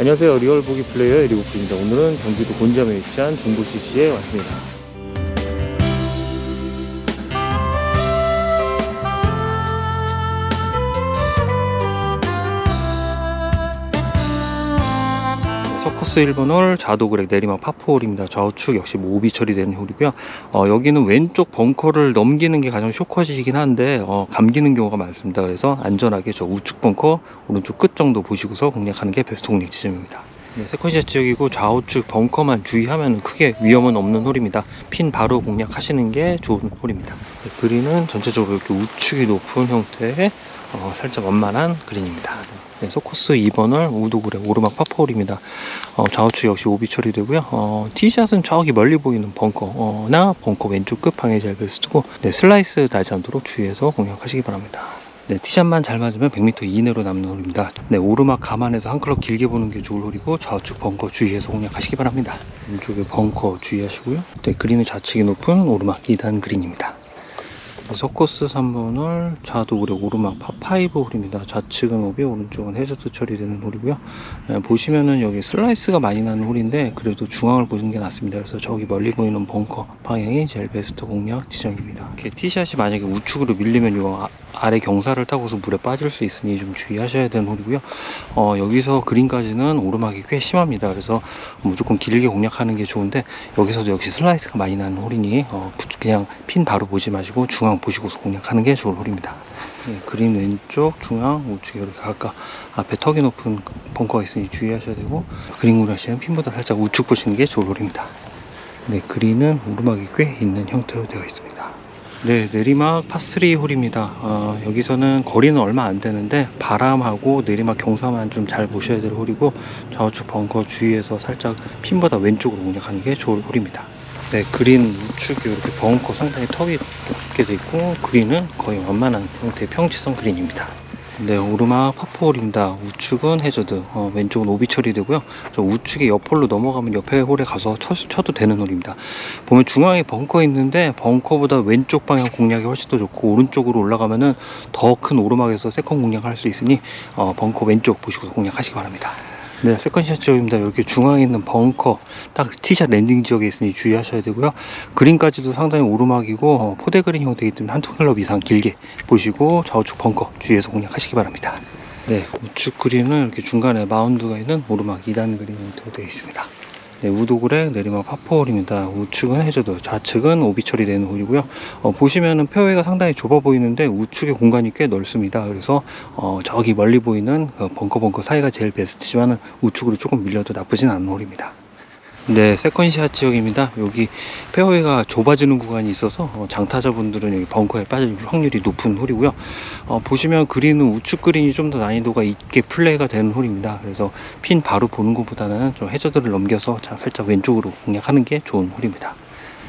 안녕하세요. 리얼보기 플레이어 리오프입니다. 오늘은 경기도 곤잠에 위치한 중부 CC에 왔습니다. 서커스 1번 홀 자도그렉 내리막 파포홀입니다. 좌우측 역시 모비 처리되는 홀이고요. 어, 여기는 왼쪽 벙커를 넘기는 게 가장 쇼컷이긴 한데 어, 감기는 경우가 많습니다. 그래서 안전하게 저 우측 벙커 오른쪽 끝 정도 보시고서 공략하는 게 베스트 공략 지점입니다. 네, 세컨샷 지역이고 좌우측 벙커만 주의하면 크게 위험은 없는 홀입니다. 핀 바로 공략하시는 게 좋은 홀입니다. 네, 그린은 전체적으로 이렇게 우측이 높은 형태의 어, 살짝 완만한 그린입니다. 네, 소코스 2번을 우도그레 오르막 파포홀입니다. 어, 좌우측 역시 오비 처리되고요. 어, 티샷은 저기 멀리 보이는 벙커나 벙커 왼쪽 끝방에 제일 베스트고 네, 슬라이스 나지 않도록 주의해서 공략하시기 바랍니다. 네, 티샷만 잘 맞으면 100m 이내로 남는 홀입니다. 네, 오르막 감안해서 한 클럽 길게 보는 게 좋을 홀이고 좌우측 벙커 주의해서 공략하시기 바랍니다. 왼쪽에 벙커 주의하시고요. 네, 그린의 좌측이 높은 오르막 2단 그린입니다. 서커스 3번을 좌도그레 오르막 파5 홀입니다. 좌측은 오비, 오른쪽은 해저드 처리되는 홀이고요. 예, 보시면은 여기 슬라이스가 많이 나는 홀인데 그래도 중앙을 보시는 게 낫습니다. 그래서 저기 멀리 보이는 벙커 방향이 제일 베스트 공략 지점입니다. 이렇게 티샷이 만약에 우측으로 밀리면 요 아, 아래 경사를 타고서 물에 빠질 수 있으니 좀 주의하셔야 되는 홀이고요. 어, 여기서 그린까지는 오르막이 꽤 심합니다. 그래서 무조건 길게 공략하는 게 좋은데 여기서도 역시 슬라이스가 많이 나는 홀이니 어, 그냥 핀 바로 보지 마시고 중앙 보시고서 공략하는 게 좋은 홀입니다. 네, 그린 왼쪽, 중앙, 우측에 이렇게 각각 앞에 턱이 높은 벙커가 있으니 주의하셔야 되고 그린 구라시는 핀보다 살짝 우측 보시는 게 좋은 홀입니다. 네, 그린은 오르막이 꽤 있는 형태로 되어 있습니다. 네, 내리막 파3 홀입니다. 어, 여기서는 거리는 얼마 안 되는데 바람하고 내리막 경사만 좀 잘 보셔야 될 홀이고 좌우측 벙커 주의해서 살짝 핀보다 왼쪽으로 공략하는 게 좋은 홀입니다. 네, 그린 우측이 이렇게 벙커 상당히 턱이 높게 돼 있고 그린은 거의 완만한 형태의 평지성 그린입니다. 네, 오르막 파포홀입니다. 우측은 해저드, 어, 왼쪽은 오비 처리되고요. 저 우측에 옆홀로 넘어가면 옆에 홀에 가서 쳐, 쳐도 되는 홀입니다. 보면 중앙에 벙커 있는데 벙커보다 왼쪽 방향 공략이 훨씬 더 좋고 오른쪽으로 올라가면은 더 큰 오르막에서 세컨 공략할 수 있으니 어, 벙커 왼쪽 보시고 공략하시기 바랍니다. 네, 세컨샷 지역입니다. 이렇게 중앙에 있는 벙커, 딱 티샷 랜딩 지역에 있으니 주의하셔야 되고요. 그린까지도 상당히 오르막이고, 어, 포대 그린 형태이기 때문에 한두 클럽 이상 길게 보시고, 좌우측 벙커 주의해서 공략하시기 바랍니다. 네, 우측 그린은 이렇게 중간에 마운드가 있는 오르막 2단 그린 형태로 되어 있습니다. 네, 우도그렉 내리막 파포홀입니다. 우측은 해저드, 좌측은 오비 처리되는 홀이고요. 어, 보시면은 페어웨이가 상당히 좁아 보이는데 우측의 공간이 꽤 넓습니다. 그래서 어, 저기 멀리 보이는 그 벙커 벙커 사이가 제일 베스트지만은 우측으로 조금 밀려도 나쁘진 않은 홀입니다. 네, 세컨샷 지역입니다. 여기 페어웨이가 좁아지는 구간이 있어서 어, 장타자분들은 여기 벙커에 빠질 확률이 높은 홀이고요. 어, 보시면 그린은 우측 그린이 좀 더 난이도가 있게 플레이가 되는 홀입니다. 그래서 핀 바로 보는 것보다는 좀 해저드를 넘겨서 자- 살짝 왼쪽으로 공략하는 게 좋은 홀입니다.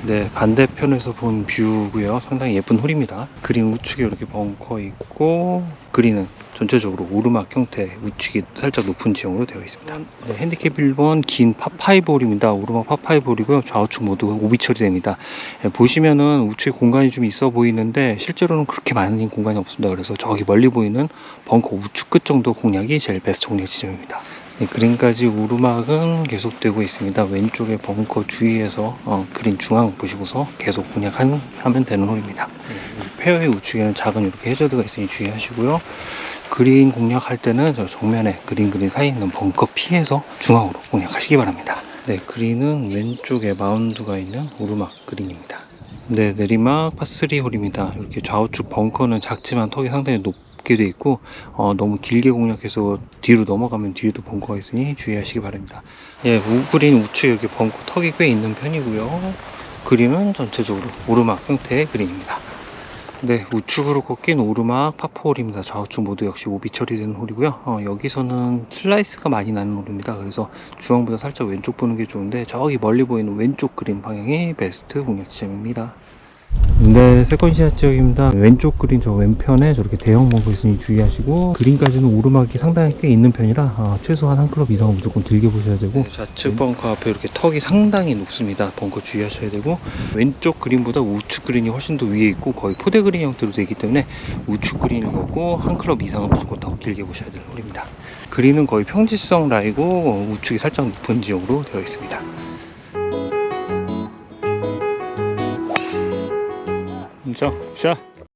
네, 반대편에서 본 뷰고요. 상당히 예쁜 홀입니다. 그린 우측에 이렇게 벙커 있고 그린은 전체적으로 오르막 형태 우측이 살짝 높은 지형으로 되어 있습니다. 네, 핸디캡 1번 긴 파5 홀입니다. 오르막 파5 홀이고요. 좌우측 모두 오비 처리됩니다. 예, 보시면은 우측에 공간이 좀 있어 보이는데 실제로는 그렇게 많은 공간이 없습니다. 그래서 저기 멀리 보이는 벙커 우측 끝 정도 공략이 제일 베스트 공략 지점입니다. 네, 그린까지 오르막은 계속되고 있습니다. 왼쪽에 벙커 주위에서 어, 그린 중앙 보시고서 계속 공략하면 하면 되는 홀입니다. 네, 페어의 우측에는 작은 이렇게 해저드가 있으니 주의하시고요. 그린 공략할 때는 저 정면에 그린 그린 사이에 있는 벙커 피해서 중앙으로 공략하시기 바랍니다. 네, 그린은 왼쪽에 마운드가 있는 오르막 그린입니다. 네, 내리막 파3 홀입니다. 이렇게 좌우측 벙커는 작지만 턱이 상당히 높 게 돼 있고 어, 너무 길게 공략해서 뒤로 넘어가면 뒤에도 벙커가 있으니 주의하시기 바랍니다. 예, 우그린 우측에 이렇게 벙커 턱이 꽤 있는 편이고요. 그린은 전체적으로 오르막 형태의 그린입니다. 네, 우측으로 꺾인 오르막 파포홀입니다. 좌우측 모두 역시 오비 처리되는 홀이고요. 어, 여기서는 슬라이스가 많이 나는 홀입니다. 그래서 중앙보다 살짝 왼쪽 보는 게 좋은데 저기 멀리 보이는 왼쪽 그린 방향이 베스트 공략 지점입니다. 네, 세컨시아 지역입니다. 왼쪽 그린 저 왼편에 저렇게 대형 벙커 있으니 주의하시고 그린까지는 오르막이 상당히 꽤 있는 편이라 어, 최소한 한 클럽 이상은 무조건 길게 보셔야 되고 좌측 벙커 앞에 이렇게 턱이 상당히 높습니다. 벙커 주의하셔야 되고 왼쪽 그린보다 우측 그린이 훨씬 더 위에 있고 거의 포대 그린 형태로 되기 때문에 우측 그린을 보고 한 클럽 이상은 무조건 더 길게 보셔야 될 홀입니다. 그린은 거의 평지성 라이고 어, 우측이 살짝 높은 지역으로 되어 있습니다. 자, 샷.